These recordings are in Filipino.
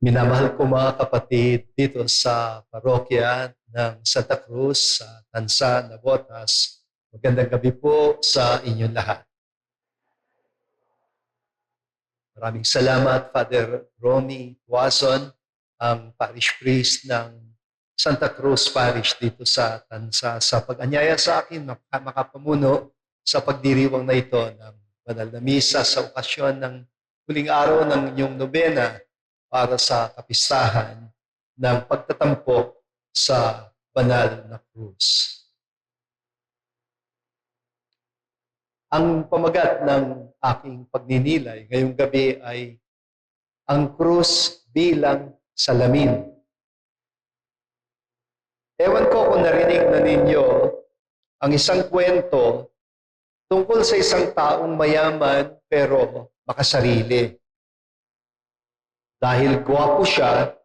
Minamahal ko mga kapatid dito sa parokya ng Santa Cruz sa Tansa, Nabotas. Magandang gabi po sa inyong lahat. Maraming salamat, Father Romy Tuason, ang parish priest ng Santa Cruz Parish dito sa Tansa sa pag-anyaya sa akin mak- makapamuno sa pagdiriwang na ito ng banal na misa sa okasyon ng huling araw ng inyong nobena para sa kapistahan ng pagtatampok sa banal na krus. Ang pamagat ng aking pagninilay ngayong gabi ay ang krus bilang salamin. Ewan ko kung narinig na ninyo ang isang kwento tungkol sa isang taong mayaman pero makasarili. Dahil gwapo siya,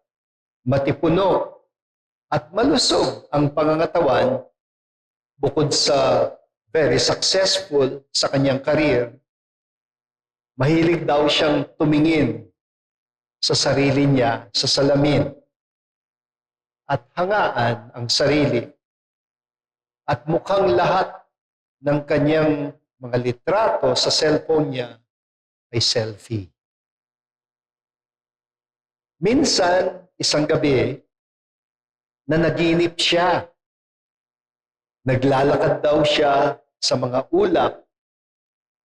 matipuno, at malusog ang pangangatawan, bukod sa very successful sa kanyang career, mahilig daw siyang tumingin sa sarili niya sa salamin at hangaan ang sarili. At mukhang lahat ng kanyang mga litrato sa cellphone niya ay selfie. Minsan, isang gabi, na naginip siya. Naglalakad daw siya sa mga ulap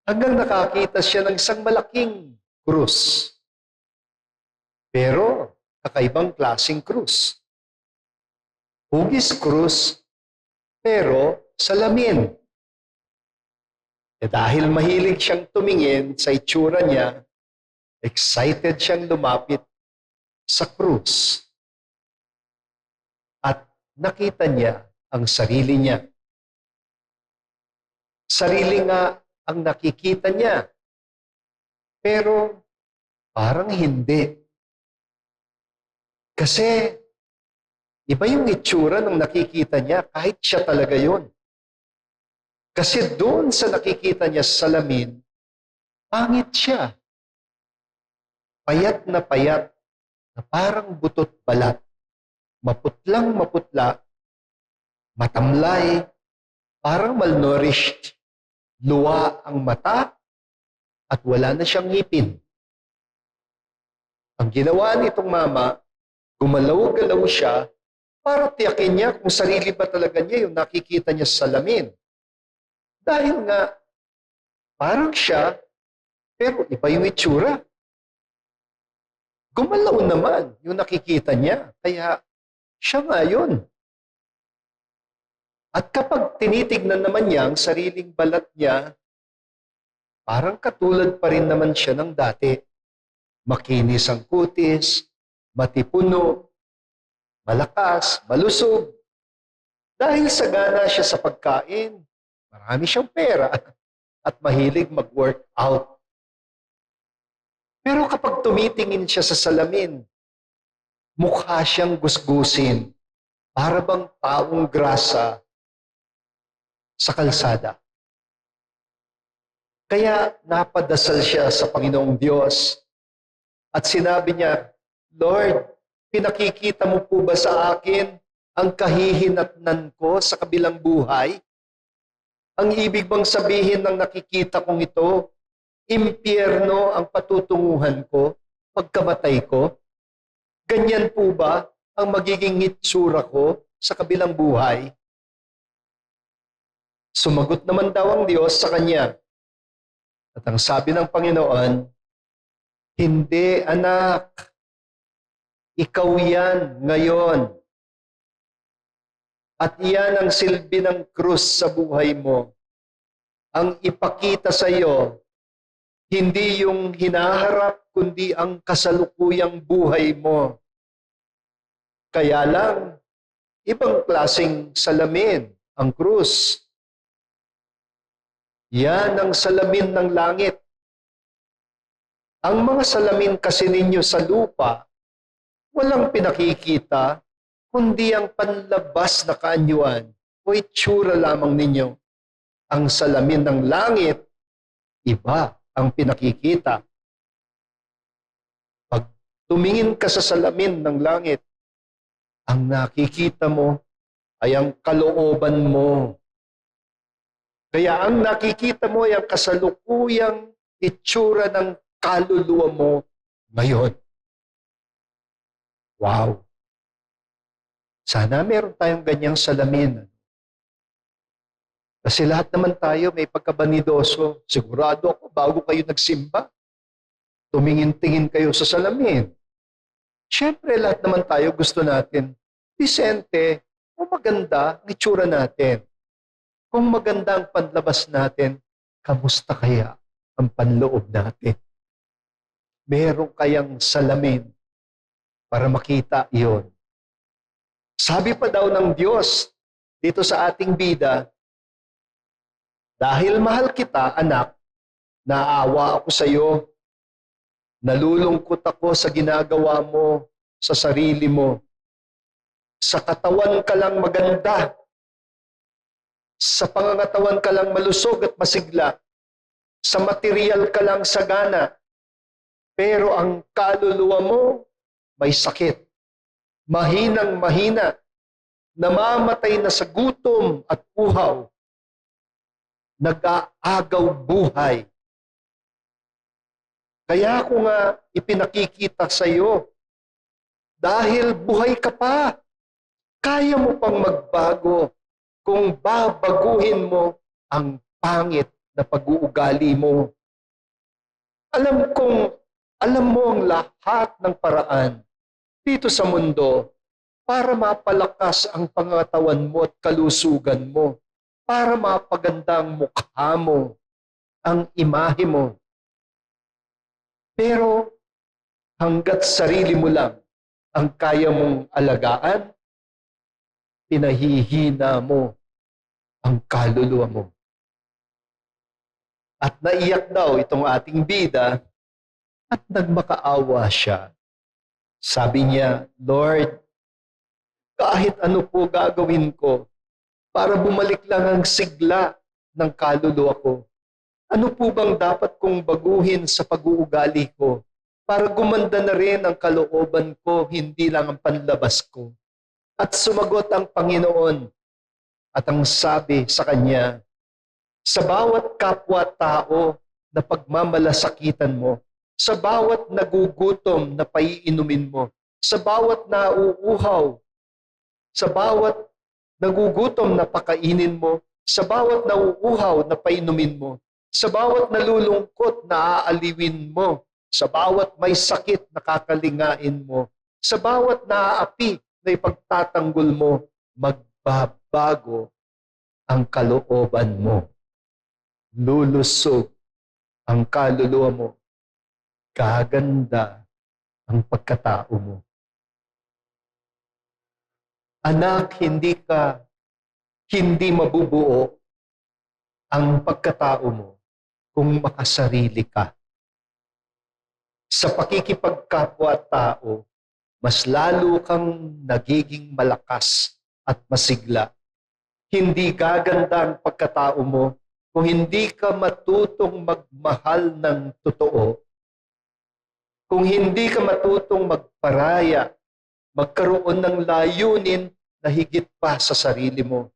hanggang nakakita siya ng isang malaking krus. Pero, kakaibang klasing krus. Hugis krus, pero salamin. E dahil mahilig siyang tumingin sa itsura niya, excited siyang lumapit sa krus. At nakita niya ang sarili niya. Sarili nga ang nakikita niya. Pero parang hindi. Kasi iba yung itsura ng nakikita niya kahit siya talaga yon. Kasi doon sa nakikita niya sa salamin, pangit siya. Payat na payat na parang butot balat. Maputlang maputla, matamlay, parang malnourished. Luwa ang mata at wala na siyang ngipin. Ang ginawa nitong mama, gumalaw-galaw siya para tiyakin niya kung sarili ba talaga niya yung nakikita niya sa salamin. Dahil nga, parang siya, pero iba yung itsura. Gumalaw naman yung nakikita niya. Kaya siya nga yun. At kapag tinitignan naman niya ang sariling balat niya, parang katulad pa rin naman siya ng dati. Makinis ang kutis, matipuno, malakas, malusog. Dahil sagana siya sa pagkain, marami siyang pera at mahilig mag-work out. Pero kapag tumitingin siya sa salamin, mukha siyang gusgusin, para bang taong grasa sa kalsada. Kaya napadasal siya sa Panginoong Diyos at sinabi niya, Lord, pinakikita mo po ba sa akin ang kahihinatnan ko sa kabilang buhay? Ang ibig bang sabihin ng nakikita kong ito, impyerno ang patutunguhan ko pagkamatay ko? Ganyan po ba ang magiging itsura ko sa kabilang buhay? Sumagot naman daw ang Diyos sa kanya. At ang sabi ng Panginoon, Hindi anak, ikaw yan ngayon. At iyan ang silbi ng krus sa buhay mo. Ang ipakita sa iyo, hindi yung hinaharap, kundi ang kasalukuyang buhay mo. Kaya lang, ibang klasing salamin ang krus. Yan ang salamin ng langit. Ang mga salamin kasi ninyo sa lupa, walang pinakikita, kundi ang panlabas na kaanyuan o itsura lamang ninyo. Ang salamin ng langit, iba ang pinakikita. Pag tumingin ka sa salamin ng langit, ang nakikita mo ay ang kalooban mo. Kaya ang nakikita mo ay ang kasalukuyang itsura ng kaluluwa mo ngayon. Wow! Sana meron tayong ganyang salamin. Kasi lahat naman tayo may pagkabanidoso. Sigurado ako, bago kayo nagsimba, tumingin-tingin kayo sa salamin. Siyempre, lahat naman tayo gusto natin disente o maganda ang itsura natin. Kung maganda ang panlabas natin, kamusta kaya ang panloob natin? Meron kayang salamin para makita iyon. Sabi pa daw ng Diyos dito sa ating bida, dahil mahal kita, anak, naawa ako sa iyo, nalulungkot ako sa ginagawa mo sa sarili mo. Sa katawan ka lang maganda. Sa pangangatawan ka lang malusog at masigla. Sa material ka lang sagana. Pero ang kaluluwa mo may sakit. Mahinang mahina. Namamatay na sa gutom at uhaw. Nag-aagaw buhay. Kaya ako nga ipinakikita sa iyo dahil buhay ka pa. Kaya mo pang magbago kung babaguhin mo ang pangit na pag-uugali mo. Alam kong, alam mo ang lahat ng paraan dito sa mundo para mapalakas ang pangatawan mo at kalusugan mo, para mapaganda ang mukha mo, ang imahe mo. Pero hanggat sarili mo lang ang kaya mong alagaan, pinahihina mo ang kaluluwa mo. At naiyak daw itong ating bida at nagmakaawa siya. Sabi niya, Lord, kahit ano po gagawin ko para bumalik lang ang sigla ng kaluluwa ko, ano po bang dapat kong baguhin sa pag-uugali ko para gumanda na rin ang kalooban ko, hindi lang ang panlabas ko? At sumagot ang Panginoon at ang sabi sa kanya, sa bawat kapwa-tao na pagmamalasakitan mo, sa bawat nagugutom na paiinumin mo, sa bawat nauuhaw, sa bawat nagugutom na pakainin mo, sa bawat nauuhaw na painumin mo, sa bawat nalulungkot na aaliwin mo, sa bawat may sakit na kakalingain mo, sa bawat naaapi na ipagtatanggol mo, magbabago ang kalooban mo. Lulusog ang kaluluwa mo. Gaganda ang pagkatao mo. Anak, hindi ka, hindi mabubuo ang pagkatao mo kung makasarili ka. Sa pakikipagkapwa-tao, mas lalo kang nagiging malakas at masigla. Hindi gaganda ang pagkatao mo kung hindi ka matutong magmahal ng totoo. Kung hindi ka matutong magparaya, magkaroon ng layunin na higit pa sa sarili mo.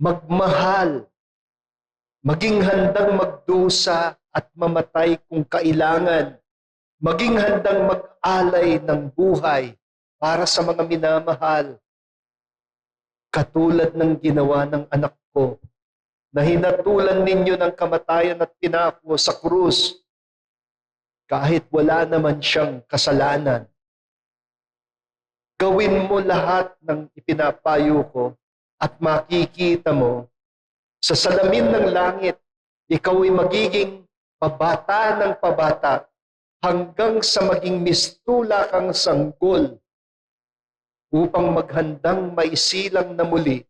Magmahal, maging handang magdusa at mamatay kung kailangan, maging handang mag-alay ng buhay para sa mga minamahal. Katulad ng ginawa ng anak ko, na hinatulan ninyo ng kamatayan at tinako sa krus, kahit wala naman siyang kasalanan. Gawin mo lahat ng ipinapayo ko at makikita mo sa salamin ng langit, ikaw ay magiging pabata ng pabata hanggang sa maging mistula kang sanggol upang maghandang maisilang na muli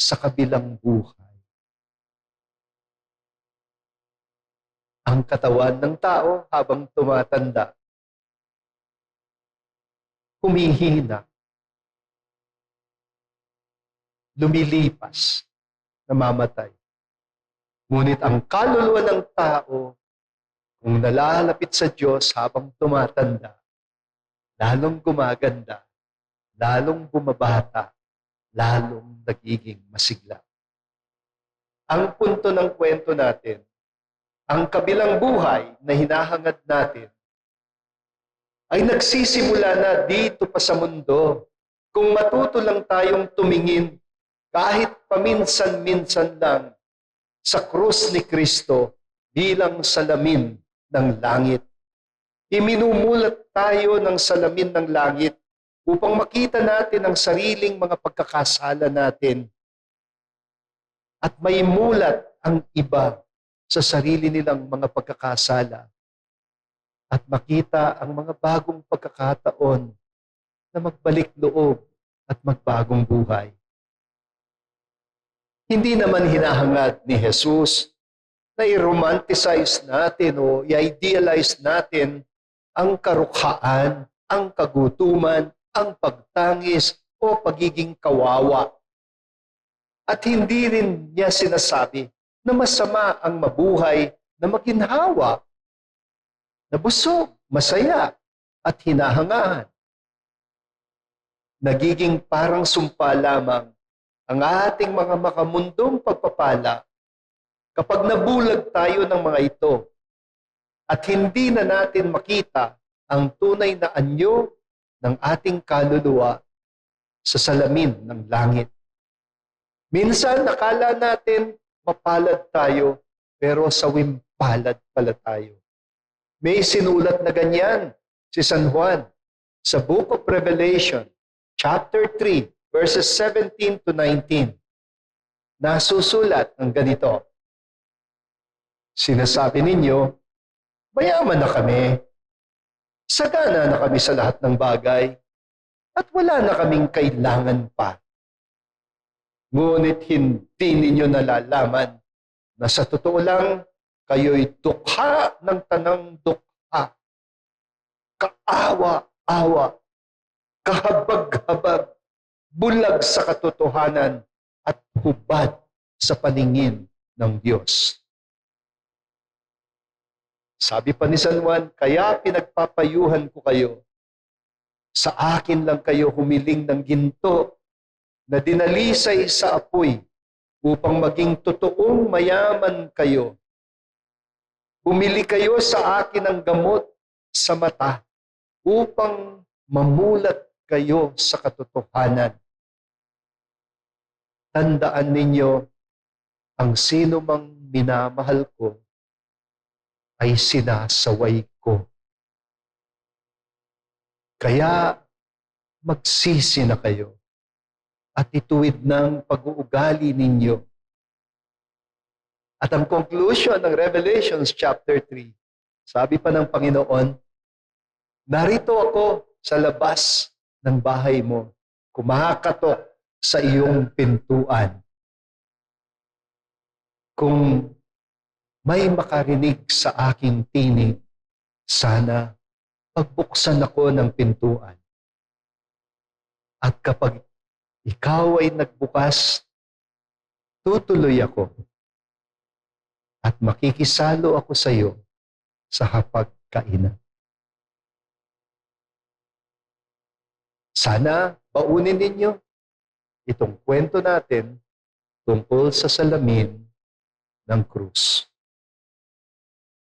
sa kabilang buhay. Ang katawan ng tao habang tumatanda, humihina, lumilipas, namamatay. Ngunit ang kaluluwa ng tao, kung nalalapit sa Diyos habang tumatanda, lalong gumaganda, lalong bumabata, lalong nagiging masigla. Ang punto ng kwento natin, ang kabilang buhay na hinahangad natin, ay nagsisimula na dito pa sa mundo. Kung matuto lang tayong tumingin kahit paminsan-minsan lang sa krus ni Kristo bilang salamin ng langit. Iminumulat tayo ng salamin ng langit upang makita natin ang sariling mga pagkakasala natin at may mulat ang iba sa sarili nilang mga pagkakasala at makita ang mga bagong pagkakataon na magbalik loob at magbagong buhay. Hindi naman hinahangad ni Jesus na i-romanticize natin o i-idealize natin ang karukhaan, ang kagutuman, ang pagtangis o pagiging kawawa. At hindi rin niya sinasabi na masama ang mabuhay na maginhawa, na busog, masaya, at hinahangaan. Nagiging parang sumpa lamang ang ating mga makamundong pagpapala kapag nabulag tayo ng mga ito at hindi na natin makita ang tunay na anyo ng ating kaluluwa sa salamin ng langit. Minsan nakala natin mapalad tayo pero sawim palad pala tayo. May sinulat na ganyan si San Juan sa Book of Revelation, chapter 3, verses 17 to 19. Nasusulat ng ganito. Sinasabi ninyo, mayaman na kami, sagana na kami sa lahat ng bagay, at wala na kaming kailangan pa. Ngunit hindi ninyo nalalaman na sa totoo lang, kayo'y dukha ng tanang dukha. Kaawa-awa, kahabag-habag, bulag sa katotohanan at hubad sa paningin ng Diyos. Sabi pa ni San Juan, kaya pinagpapayuhan ko kayo. Sa akin lang kayo humiling ng ginto na dinalisay sa apoy upang maging totoong mayaman kayo. Humili kayo sa akin ng gamot sa mata upang mamulat kayo sa katotohanan. Tandaan ninyo, ang sino mang minamahal ko ay sinasaway ko. Kaya magsisi na kayo at ituwid ng pag-uugali ninyo. At ang conclusion ng Revelations chapter 3, sabi pa ng Panginoon, Narito ako sa labas ng bahay mo, kumakatok sa iyong pintuan. Kung may makarinig sa aking tinig, sana pagbuksan ako ng pintuan. At kapag ikaw ay nagbukas, tutuloy ako at makikisalo ako sa iyo sa hapagkainan. Sana baunin ninyo itong kwento natin tungkol sa salamin ng krus.